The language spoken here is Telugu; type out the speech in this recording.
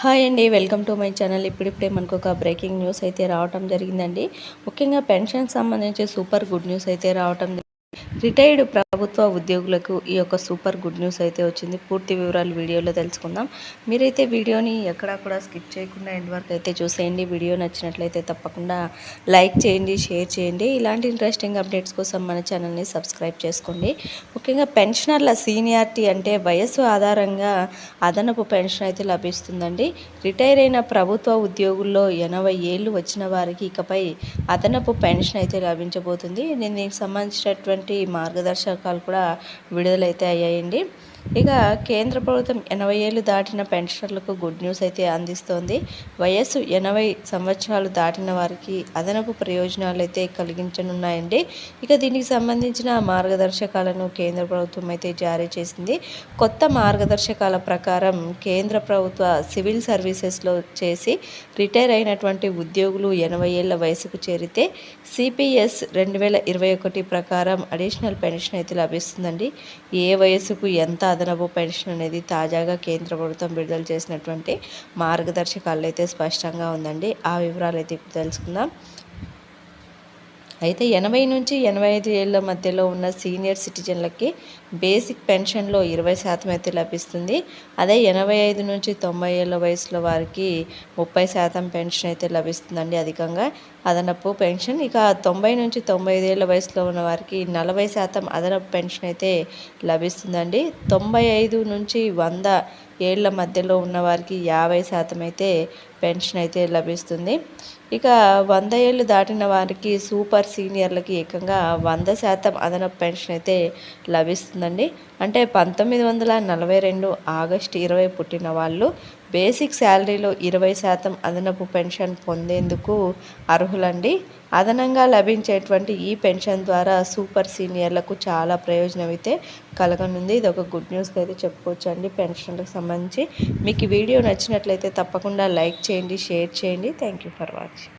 హాయ్ అండి వెల్కమ్ టు మై ఛానల్. ఇప్పుడిప్పుడే మనకు ఒక బ్రేకింగ్ న్యూస్ అయితే రావటం జరిగిందండి. ముఖ్యంగా పెన్షన్ సంబంధించి సూపర్ గుడ్ న్యూస్ అయితే రావటం రిటైర్డ్ ప్రభుత్వ ఉద్యోగులకు ఈ యొక్క సూపర్ గుడ్ న్యూస్ అయితే వచ్చింది. పూర్తి వివరాలు వీడియోలో తెలుసుకుందాం. మీరైతే వీడియోని ఎక్కడా కూడా స్కిప్ చేయకుండా ఎండ్ వరకు అయితే చూసేయండి. వీడియో నచ్చినట్లయితే తప్పకుండా లైక్ చేయండి షేర్ చేయండి. ఇలాంటి ఇంట్రెస్టింగ్ అప్డేట్స్ కోసం మన ఛానల్ని సబ్స్క్రైబ్ చేసుకోండి. ముఖ్యంగా పెన్షనర్ల సీనియారిటీ అంటే వయస్సు ఆధారంగా అదనపు పెన్షన్ అయితే లభిస్తుందండి. రిటైర్ అయిన ప్రభుత్వ ఉద్యోగుల్లో ఎనభై ఏళ్ళు వచ్చిన వారికి ఇకపై అదనపు పెన్షన్ అయితే లభించబోతుంది. నేను దీనికి సంబంధించినటువంటి మార్గదర్శకాలు కూడా విడుదలైతే అయ్యాయండి. ఇక కేంద్ర ప్రభుత్వం ఎనభై ఏళ్ళు దాటిన పెన్షనర్లకు గుడ్ న్యూస్ అయితే అందిస్తోంది. వయస్సు ఎనభై సంవత్సరాలు దాటిన వారికి అదనపు ప్రయోజనాలు అయితే కలిగించనున్నాయండి. ఇక దీనికి సంబంధించిన మార్గదర్శకాలను కేంద్ర ప్రభుత్వం అయితే జారీ చేసింది. కొత్త మార్గదర్శకాల ప్రకారం కేంద్ర ప్రభుత్వ సివిల్ సర్వీసెస్లో చేసి రిటైర్ అయినటువంటి ఉద్యోగులు ఎనభై ఏళ్ళ వయసుకు చేరితే సిపిఎస్ రెండు వేల ఇరవై ఒకటి ప్రకారం అడిషనల్ పెన్షన్ అయితే లభిస్తుందండి. ఏ వయసుకు ఎంత అదనపు పెన్షన్ అనేది తాజాగా కేంద్ర ప్రభుత్వం విడుదల చేసినటువంటి మార్గదర్శకాలు అయితే స్పష్టంగా ఉందండి. ఆ వివరాలు అయితే ఇప్పుడు తెలుసుకుందాం. అయితే ఎనభై నుంచి ఎనభై ఐదు ఏళ్ళ మధ్యలో ఉన్న సీనియర్ సిటిజన్లకి బేసిక్ పెన్షన్లో ఇరవై శాతం అయితే లభిస్తుంది. అదే ఎనభై ఐదు నుంచి తొంభై ఏళ్ళ వయసులో వారికి ముప్పై శాతం పెన్షన్ అయితే లభిస్తుందండి అధికంగా. అదనపు పెన్షన్ ఇక తొంభై నుంచి తొంభై ఐదు ఏళ్ళ వయసులో ఉన్న వారికి నలభై శాతం అదనపు పెన్షన్ అయితే లభిస్తుందండి. తొంభై ఐదు నుంచి వంద ఏళ్ళ మధ్యలో ఉన్నవారికి యాభై శాతం అయితే పెన్షన్ అయితే లభిస్తుంది. ఇక వంద ఏళ్ళు దాటిన వారికి సూపర్ సీనియర్లకి ఏకంగా వంద శాతం అదనపు పెన్షన్ అయితే లభిస్తుందండి. అంటే పంతొమ్మిది వందల నలభై రెండు ఆగస్టు ఇరవై పుట్టిన వాళ్ళు బేసిక్ శాలరీలో ఇరవై శాతం అదనపు పెన్షన్ పొందేందుకు అర్హులండి. అదనంగా లభించేటువంటి ఈ పెన్షన్ ద్వారా సూపర్ సీనియర్లకు చాలా ప్రయోజనం అయితే కలగనుంది. ఇది ఒక గుడ్ న్యూస్ అయితే చెప్పుకోవచ్చు అండి పెన్షన్లకు సంబంధించి మీకు ఈ వీడియో నచ్చినట్లయితే తప్పకుండా లైక్ చేయండి షేర్ చేయండి. Thank you for watching.